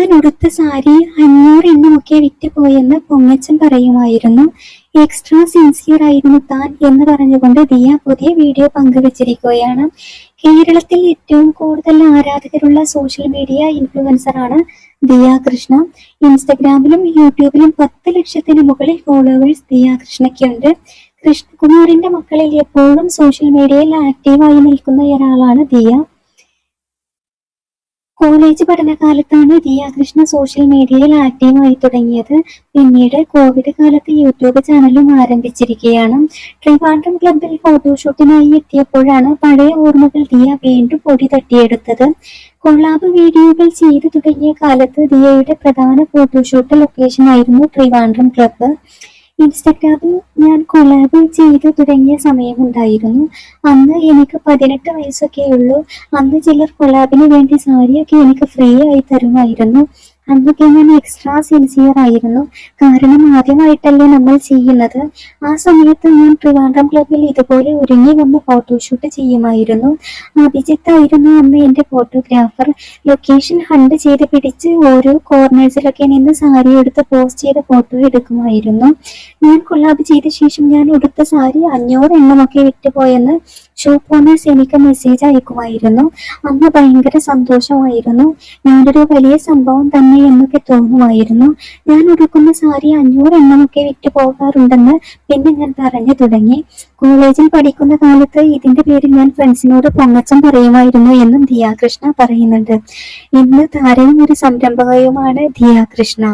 ഞാൻ ഉടുത്ത സാരി അഞ്ഞൂറ് എണ്ണമൊക്കെ വിറ്റുപോയെന്ന് പൊങ്ങച്ചൻ പറയുമായിരുന്നു. എക്സ്ട്രാ സിൻസിയർ ആയിരുന്നു താൻ എന്ന് പറഞ്ഞുകൊണ്ട് ദിയ പുതിയ വീഡിയോ പങ്കുവച്ചിരിക്കുകയാണ്. കേരളത്തിൽ ഏറ്റവും കൂടുതൽ ആരാധകരുള്ള സോഷ്യൽ മീഡിയ ഇൻഫ്ലുവൻസറാണ് ദിയ കൃഷ്ണ ഇൻസ്റ്റഗ്രാമിലും യൂട്യൂബിലും പത്ത് ലക്ഷത്തിന് മുകളിൽ ഫോളോവേഴ്സ് ദിയ കൃഷ്ണയ്ക്കുണ്ട് കൃഷ്ണകുമാറിന്റെ മക്കളിൽ എപ്പോഴും സോഷ്യൽ മീഡിയയിൽ ആക്റ്റീവായി നിൽക്കുന്ന ഒരാളാണ് ദിയ. കോളേജ് പഠനകാലത്താണ് ദിയ കൃഷ്ണ സോഷ്യൽ മീഡിയയിൽ ആക്റ്റീവായി തുടങ്ങിയത്. പിന്നീട് കോവിഡ് കാലത്ത് യൂട്യൂബ് ചാനലും ആരംഭിച്ചിരിക്കുകയാണ്. ട്രിവാൻഡ്രം ക്ലബിൽ ഫോട്ടോഷൂട്ടിനായി എത്തിയപ്പോഴാണ് പഴയ ഓർമ്മകൾ ദിയ വീണ്ടും പൊടി തട്ടിയെടുത്തത്. കൊള്ളാബ് വീഡിയോകൾ ചെയ്തു തുടങ്ങിയ കാലത്ത് ദിയയുടെ പ്രധാന ഫോട്ടോഷൂട്ട് ലൊക്കേഷൻ ആയിരുന്നു ട്രിവാൻഡ്രം ക്ലബ്ബ് ഇൻസ്റ്റഗ്രാമിൽ ഞാൻ കൊളാബ് ചെയ്തു തുടങ്ങിയ സമയമുണ്ടായിരുന്നു. അന്ന് എനിക്ക് പതിനെട്ട് വയസ്സൊക്കെ ഉള്ളൂ അന്ന് ചിലർ കൊളാബിന് വേണ്ടി സാരിയൊക്കെ എനിക്ക് ഫ്രീ ആയി തരുമായിരുന്നു. അന്നൊക്കെ ഞാൻ എക്സ്ട്രാ സിൻസിയർ ആയിരുന്നു. കാരണം ആദ്യമായിട്ടല്ലേ നമ്മൾ ചെയ്യുന്നത്. ആ സമയത്ത് ഞാൻ ട്രിവാൻഡ്രം ക്ലബിൽ ഇതുപോലെ ഒരുങ്ങി വന്ന് ഫോട്ടോഷൂട്ട് ചെയ്യുമായിരുന്നു. അഭിജിത്തായിരുന്നു അന്ന് എന്റെ ഫോട്ടോഗ്രാഫർ ലൊക്കേഷൻ ഹണ്ട് ചെയ്ത് പിടിച്ച് ഓരോ കോർണേഴ്സിലൊക്കെ നിന്ന് സാരി എടുത്ത് പോസ്റ്റ് ചെയ്ത ഫോട്ടോ എടുക്കുമായിരുന്നു. ഞാൻ കൊള്ളാബ് ചെയ്ത ശേഷം ഞാൻ എടുത്ത സാരി അഞ്ഞൂറ് എണ്ണമൊക്കെ വിറ്റുപോയെന്ന് ഷോപ്പ് ഓണേഴ്സ് എനിക്ക് മെസ്സേജ് അയക്കുമായിരുന്നു. അന്ന് ഭയങ്കര സന്തോഷമായിരുന്നു. ഞാനൊരു വലിയ സംഭവം തന്നെ എന്നൊക്കെ തോന്നുമായിരുന്നു. ഞാൻ ഉടുക്കുന്ന സാരി അഞ്ഞൂറ് എണ്ണമൊക്കെ വിറ്റ് പോകാറുണ്ടെന്ന് പിന്നെ ഞാൻ പറഞ്ഞു തുടങ്ങി. കോളേജിൽ പഠിക്കുന്ന കാലത്ത് ഇതിന്റെ പേരിൽ ഞാൻ ഫ്രണ്ട്സിനോട് പൊങ്ങച്ചം പറയുമായിരുന്നു എന്നും ദിയാകൃഷ്ണ പറയുന്നുണ്ട്. ഇന്ന് താരവും ഒരു സംരംഭകയുമാണ് ദിയാകൃഷ്ണ.